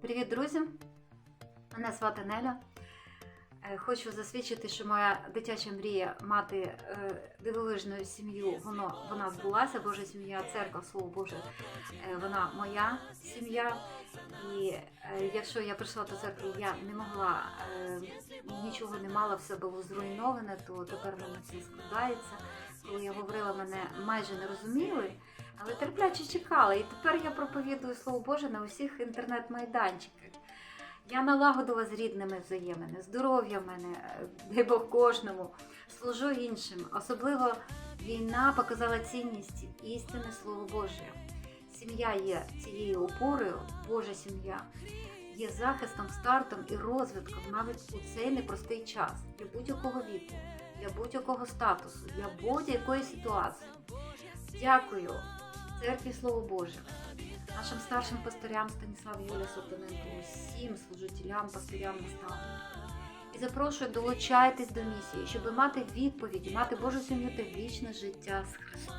Привіт, друзі! Мене звати Неля. Е, Хочу засвідчити, що моя дитяча мрія мати е, дивовижну сім'ю, воно, вона збулася. Божа сім'я, церква, слово Боже, е, вона моя сім'я. І якщо я прийшла до церкви, я не могла, нічого не мала, все було зруйноване, то тепер в мене це складається. Коли я говорила, мене майже не розуміли, але терпляче чекала. І тепер я проповідую Слово Боже на усіх інтернет-майданчиках. Я налагодила з рідними взаємини, здоров'я в мене, е, дай Бог кожному, служу іншим. Особливо війна показала цінність істини Слово Боже. Сім'я є цією опорою, Божа сім'я є захистом, стартом і розвитком навіть у цей непростий час для будь-якого віку, для будь-якого статусу, для будь-якої ситуації. Дякую церкві Слово Боже, нашим старшим пастирям Станіславу Юлія Сотоненко, усім служителям, пастирям наставникам. І запрошую, долучайтесь до місії, щоб мати відповіді, мати Божу сім'ю та вічне життя з Христом.